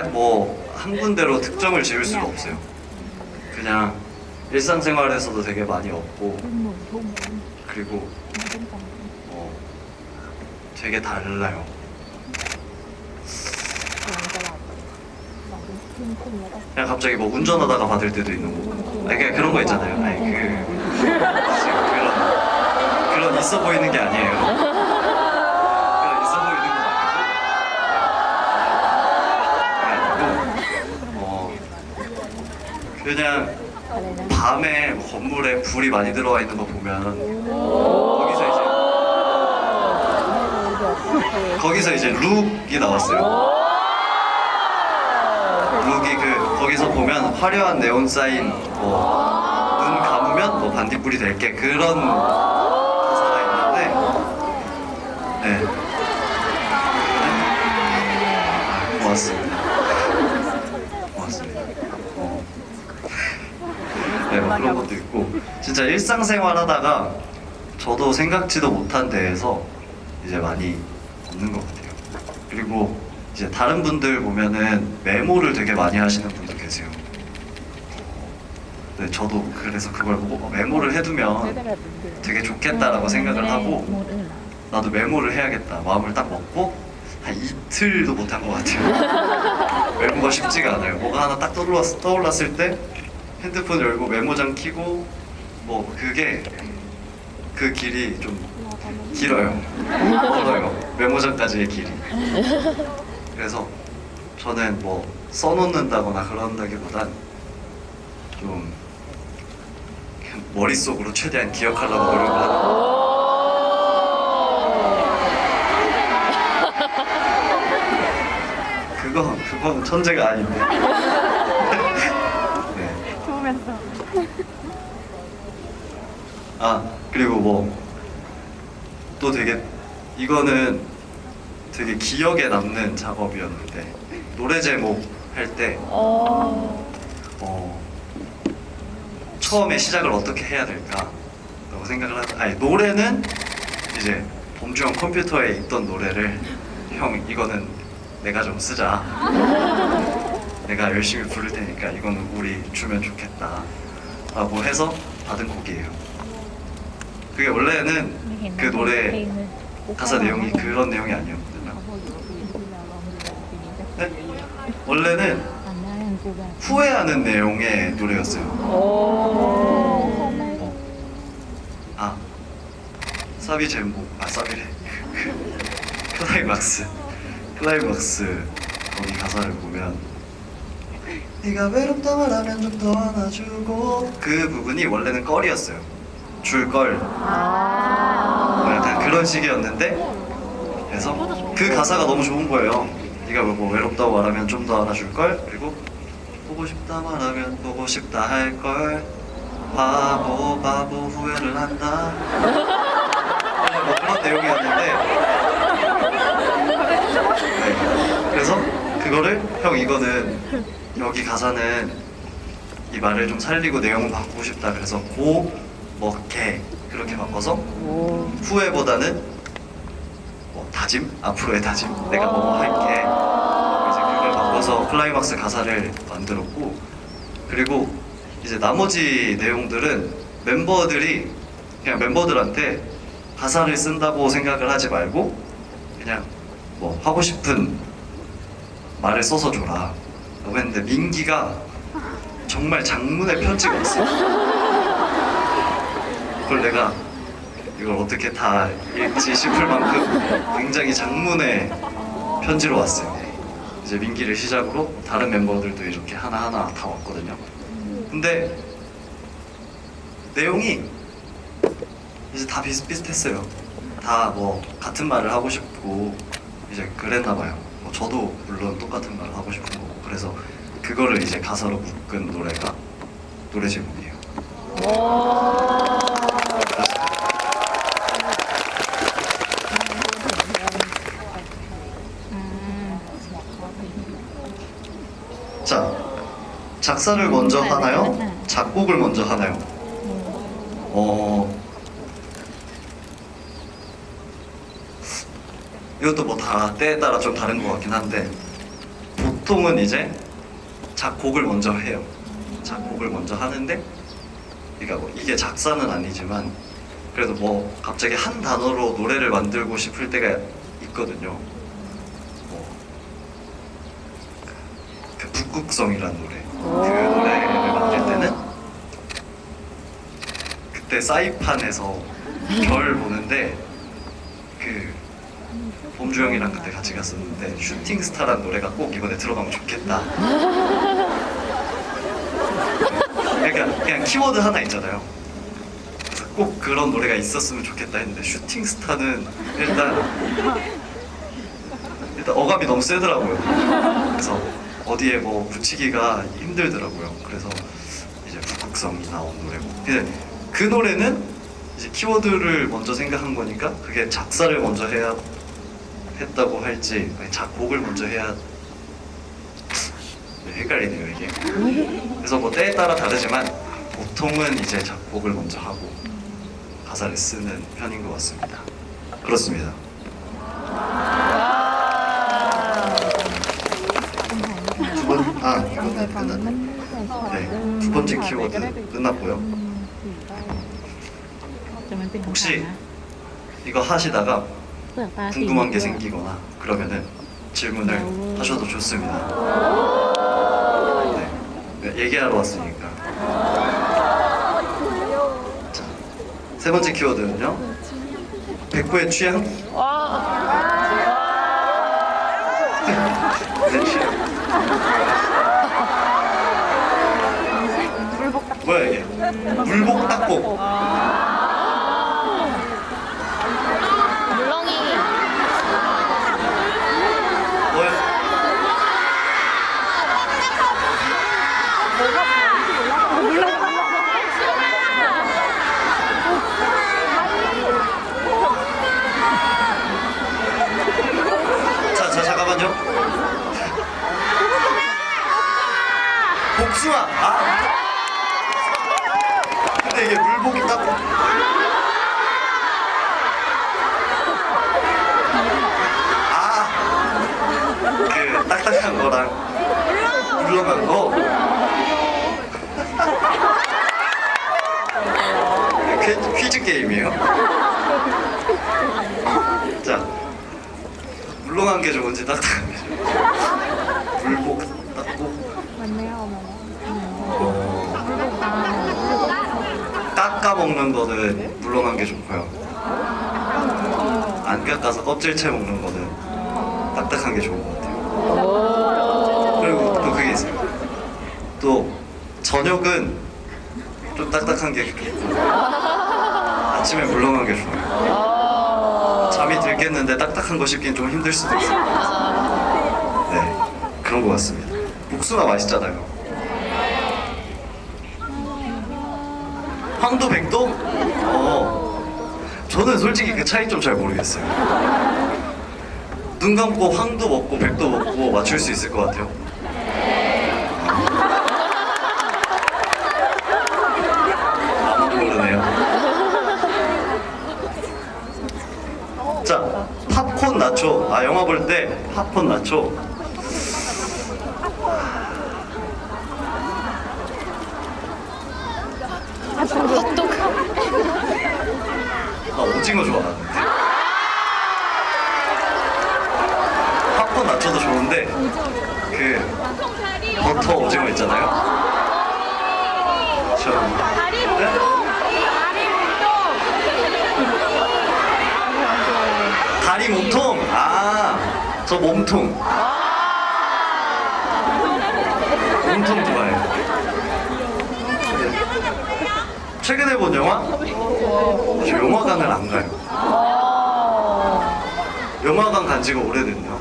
뭐 한 군데로 특정을 지을 수가 없어요. 그냥 일상생활에서도 되게 많이 얻고 그리고 어, 되게 달라요. 그냥 갑자기 뭐 운전하다가 받을 때도 있는 거고. 아니 그냥 그런 거 있잖아요. 아니 그 그런 그런 있어 보이는 게 아니에요. 그런 있어 보이는 거 아니고 어 그냥 밤에 뭐 건물에 불이 많이 들어와 있는 거 보면 거기서 이제 거기서 이제 룩이 나왔어요. 룩이 그 거기서 보면 화려한 네온 사인 뭐 눈 감으면 뭐 반딧불이 될게 그런 가사가 있는데 네. 아, 고맙습니다. 고맙습니다. 어. 네, 뭐 그런 것도 있고 진짜 일상생활 하다가 저도 생각지도 못한 데에서 이제 많이 얻는 것 같아요. 그리고 이제 다른 분들 보면은 메모를 되게 많이 하시는 분도 계세요. 네, 저도 그래서 그걸 보고 어, 메모를 해두면 되게 좋겠다라고 생각을 하고 나도 메모를 해야겠다 마음을 딱 먹고 한 이틀도 못한 것 같아요. 메모가 쉽지가 않아요. 뭐가 하나 딱 떠올랐, 떠올랐을 때 핸드폰 열고 메모장 키고 뭐 그게 그 길이 좀 길어요. 멀어요. 메모장까지의 길이. 그래서 저는 뭐 써놓는다거나 그런다기보단 좀 그냥 머릿속으로 최대한 기억하려고 노력하는 거. 그건 그건 천재가 아닌데. 네. 좋으면서 아 그리고 뭐 또 되게 이거는 되게 기억에 남는 작업이었는데 노래 제목 할때 어, 처음에 시작을 어떻게 해야 될까? 라고 생각을 하다 아니 노래는 이제 범주형 컴퓨터에 있던 노래를 형 이거는 내가 좀 쓰자. 내가 열심히 부를 테니까 이거는 우리 주면 좋겠다. 라고 해서 받은 곡이에요 그게 원래는 그 노래 가사 내용이 그런 내용이 아니었거든요. 네? 원래는 후회하는 내용의 노래였어요. 어. 아 사비 제목 아 사비래. 클라이막스. 클라이막스. 거기 가사를 보면 네가 외롭다 말하면 좀 더 안아주고. 그 부분이 원래는 껄이었어요 줄걸. 뭐 약간 그런 식이었는데 그래서 그 가사가 너무 좋은 거예요. 네가 뭐 외롭다고 말하면 좀 더 안아줄걸? 그리고 보고 싶다 말하면 보고 싶다 할걸? 바보 바보 후회를 한다. 뭐 그런 내용이었는데. 네. 그래서 그거를 형 이거는 여기 가사는 이 말을 좀 살리고 내용을 바꾸고 싶다. 그래서 고 뭐개 그렇게 바꿔서 후회보다는 뭐 다짐? 앞으로의 다짐. 내가 뭐 할게. 이제 그걸 바꿔서 클라이막스 가사를 만들었고 그리고 이제 나머지 내용들은 멤버들이 그냥 멤버들한테 가사를 쓴다고 생각을 하지 말고 그냥 뭐 하고 싶은 말을 써서 줘라. 라고 했는데 민기가 정말 장문의 편지가 왔어요 그걸 내가 이걸 어떻게 다 읽지 싶을 만큼 굉장히 장문의 편지로 왔어요. 이제 민기를 시작으로 다른 멤버들도 이렇게 하나하나 다 왔거든요. 근데 내용이 이제 다 비슷비슷했어요. 다 뭐 같은 말을 하고 싶고 이제 그랬나 봐요. 뭐 저도 물론 똑같은 말을 하고 싶은 거고 그래서 그거를 이제 가사로 묶은 노래가 노래 제목이에요 자 작사를 먼저 하나요? 작곡을 먼저 하나요? 어 이것도 뭐 다 때에 따라 좀 다른 것 같긴 한데 보통 보통은 이제 작곡을 먼저 해요. 작곡을 먼저 하는데, 그러니까 뭐 이게 작사는 아니지만 그래도 뭐 갑자기 한 단어로 노래를 만들고 싶을 때가 있거든요. 뭐, 그 북극성이라는 노래. 그 노래를 만들 때는 그때 사이판에서 별 보는데 그 봄주영이랑 그때 같이 갔었는데 슈팅스타라는 노래가 꼭 이번에 들어가면 좋겠다. 그러니까 그냥 키워드 하나 있잖아요. 꼭 그런 노래가 있었으면 좋겠다 했는데 슈팅스타는 일단 일단 어감이 너무 세더라고요. 그래서 어디에 뭐 붙이기가 힘들더라고요. 그래서 이제 북극성이 나온 노래고. 근데 그 노래는 이제 키워드를 먼저 생각한 거니까 그게 작사를 먼저 해야 했다고 할지 작곡을 먼저 해야 네, 헷갈리네요 이게. 그래서 뭐 때에 따라 다르지만 보통은 이제 작곡을 먼저 하고 가사를 쓰는 편인 것 같습니다. 그렇습니다. 방문은 끝났네요. 네, 두 번째 키워드 끝났고요. 혹시 이거 하시다가 궁금한 게 생기거나 그러면은 질문을 하셔도 좋습니다. 네, 네, 얘기하러 왔으니까. 자, 세 번째 키워드는요. 백호의 취향. 네, 취향. 물복 닭복. 물렁이 뭐야? 자, 자, 잠깐만요. 복숭아. 아. 근데 이게 물복이 딱. 아. 하얀 거랑 물러간 거. 네, 퀴즈, 퀴즈 게임이에요. 자 물러간 게 좋은지 딱딱한 게 좋은지. 물복 닦고. 깎아먹는 어. 거는 물러간 게 좋고요. 안 깎아서 껍질채 먹는 거는 딱딱한 게 좋은 것 같아요. 그리고 또 그게 있어요. 또 저녁은 좀 딱딱한 게 좋고 아침에 물렁한 게 좋아요. 잠이 들겠는데 딱딱한 거 씹긴 좀 힘들 수도 있어요. 네, 그런 것 같습니다. 복숭아 맛있잖아요. 황도 백도? 어. 저는 솔직히 그 차이 좀 잘 모르겠어요. 눈 감고 황도 먹고 백도 먹고 맞출 수 있을 것 같아요. 모르네요. 자, 팝콘 나초. 아, 영화 볼 때 팝콘 나초. 나 오징어 좋아하는데. 팝콘 나초도 좋은데 그 버터 오징어 있잖아요. 저 네? 다리 몸통. 아, 저 몸통. 몸통 좋아해요. 최근에 본 영화? 저 영화관을 안 가요. 영화관 간 지가 오래됐네요.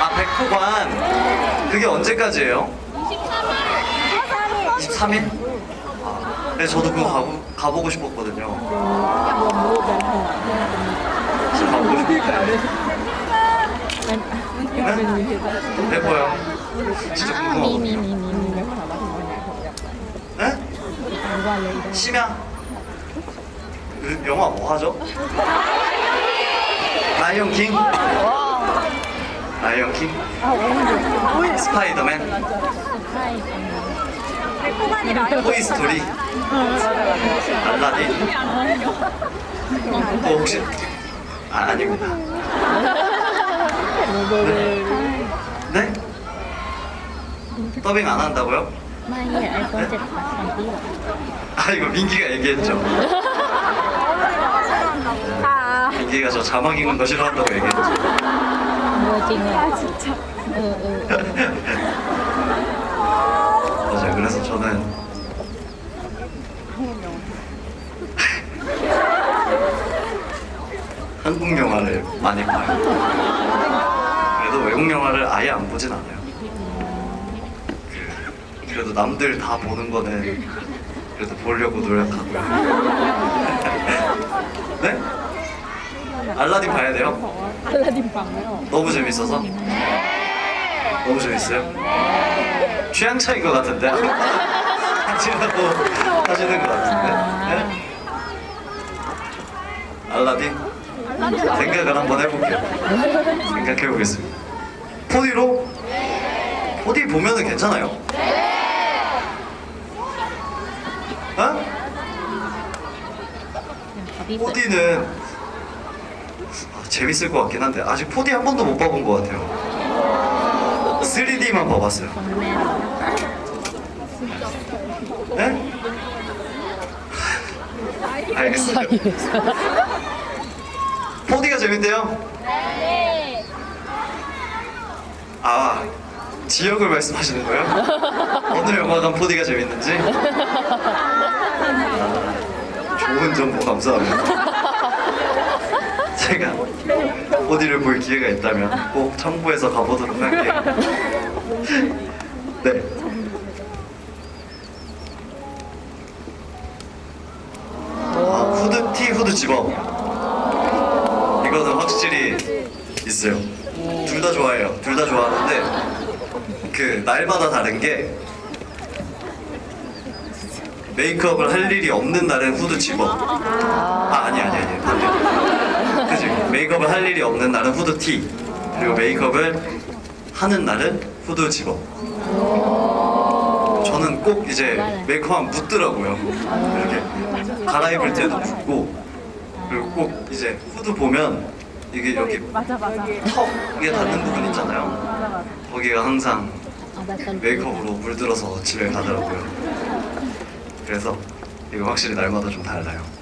아, 백호관. 그게 언제까지예요? 23일? 아, 네, 저도 그거 가보, 가보고 싶었거든요. 진짜 가보고 싶은데. 네? 백호요. 진짜 มีมี 궁금하거든요. มีมีมี 네? วันเลย 심야? 요즘 영화 뭐 하죠? 라이언 킹? 라이언 킹? 스파이더맨? ใช่ 호반이 라이브 토이스토리? 알라딘 어, 혹시? 아, 아닙니다. 네? 더빙 안 한다고요? 네? 아 이거 민기가 얘기했죠. 민기가 저 자막 읽는 거 싫어한다고 얘기했죠. 아 진짜. 맞아요. 그래서 저는 한국 영화를 많이 봐요. 그래도 외국 영화를 아예 안 보진 않아요. 그, 그래도 남들 다 보는 거는 그래도 보려고 노력하고요. 네? 알라딘 봐야 돼요? 알라딘 방요. 너무 재밌어서? 네. 너무 재밌어요? 취향 차인 것 같은데 하시라고 하시는 것 같은데 네? 알라딘? 생각을 한번 해볼게요 생각해보겠습니다 포디로? 포디 보면은 괜찮아요 어? 4D는 재밌을 것 같긴 한데 아직 포디 한 번도 못 봐본 것 같아요 3D만 봐봤어요. 네? 알겠습니다. 포디가 재밌대요? 네. 아, 지역을 말씀하시는 거예요? 어느 영화관 포디가 재밌는지? 좋은 정보 감사합니다. 제가 4D를 볼 기회가 있다면 꼭 청부에서 가보도록 할게요. 네. 아, 후드티, 후드 집업. 이거는 확실히 있어요. 둘 다 좋아해요. 둘 다 좋아하는데 그 날마다 다른 게 메이크업을 할 일이 없는 날은 후드 집업. 아 아니 아니 아니 반대. 메이크업을 할 일이 없는 날은 후드 티 그리고 메이크업을 하는 날은 후드 집업. 저는 꼭 이제 메이크업만 묻더라고요. 이렇게 갈아입을 때도 묻고 그리고 꼭 이제 후드 보면 이게 여기 턱에 닿는 부분 있잖아요. 거기가 항상 메이크업으로 물들어서 집에 가더라고요. 그래서 이거 확실히 날마다 좀 달라요.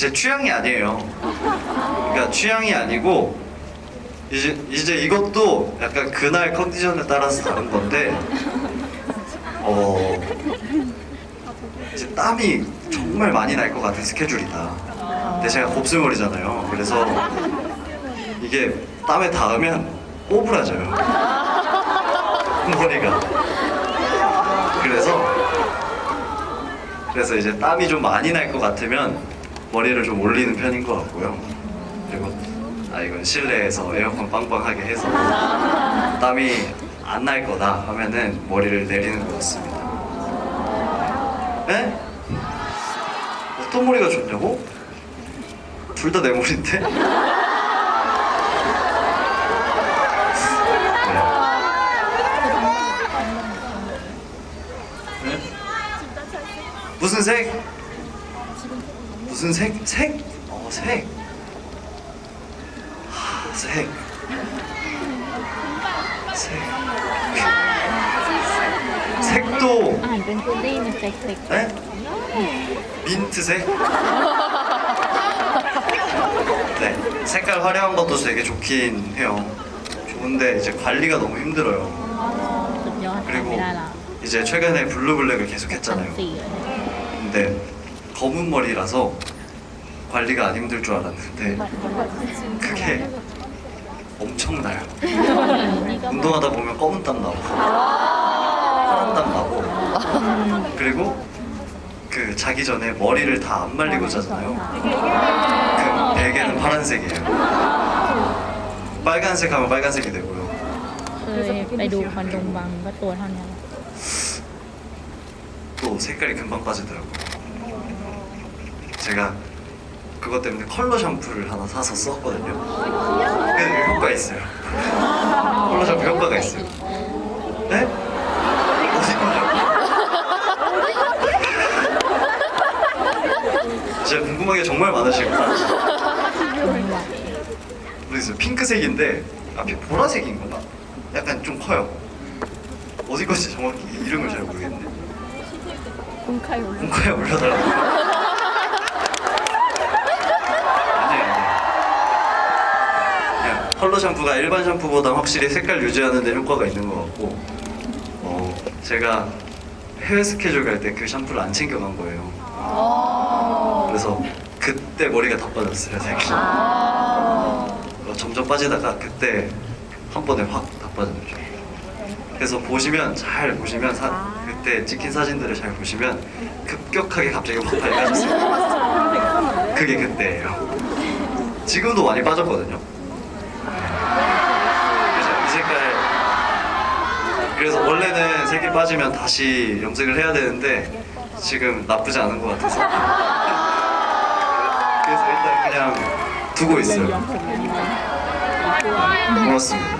제 취향이 아니에요. 그러니까 취향이 아니고 이제 이제 이것도 약간 그날 컨디션에 따라서 다른 건데 어 이제 땀이 정말 많이 날 것 같은 스케줄이다. 근데 제가 곱슬머리잖아요. 그래서 이게 땀에 닿으면 오브라져요. 머리가. 그래서 그래서 이제 땀이 좀 많이 날 것 같으면 머리를 좀 올리는 편인 것 같고요. 그리고 아 이건 실내에서 에어컨 빵빵하게 해서 땀이 안 날 거다 하면은 머리를 내리는 것 같습니다. 네? 어떤 머리가 좋냐고? 둘 다 내 머리인데? 네. 네? 무슨 색? 무슨 색? 색? 어, 색. 하, 색. 색. 색도. Ah, 네? 민트색? 네. 색깔 화려한 것도 되게 좋긴 해요. 좋은데 이제 관리가 너무 힘들어요. 그리고 이제 최근에 블루블랙을 계속 했잖아요. 아, 네. 근데 검은 머리라서 관리가 안 힘들 줄 알았는데 그게 엄청나요. นี่ก็ 운동하다 보면 검은 땀 나고 파란 땀 나고 그리고 그 자기 전에 머리를 다 안 말리고 자잖아요. 그 베개는 파란색이에요. 빨간색 하면 빨간색이 되고요. เคยไปดูคอนโดมบังก็ตัวเท่านี้ 또 색깔이 금방 빠지더라고요. 제가 그것 때문에 컬러 샴푸를 하나 사서 썼거든요. 그게 효과 있어요. 컬러 샴푸 효과가 있어요. 네? 어디 거죠? 진짜 궁금한 게 정말 많으시구나. 모르겠어요. 핑크색인데 아, 앞이 보라색인 건가? 약간 좀 커요. 어디 건지 정확히 이름을 잘 모르겠네. 공카에 올려. 공카에 올려달라고. 컬러 샴푸가 일반 샴푸보다 확실히 색깔 유지하는 데 효과가 있는 것 같고, 어, 제가 해외 스케줄 갈 때 그 샴푸를 안 챙겨간 거예요. 그래서 그때 머리가 다 빠졌어요, 색이. 어, 점점 빠지다가 그때 한 번에 확 다 빠졌죠. 그래서 보시면 잘 보시면 사- 그때 찍힌 사진들을 잘 보시면 급격하게 갑자기 확 밝아졌어요. 그게 그때예요. 지금도 많이 빠졌거든요. 그래서 이 색깔 그래서 원래는 색이 빠지면 다시 염색을 해야 되는데 지금 나쁘지 않은 것 같아서. 그래서 일단 그냥 두고 있어요. 고맙습니다.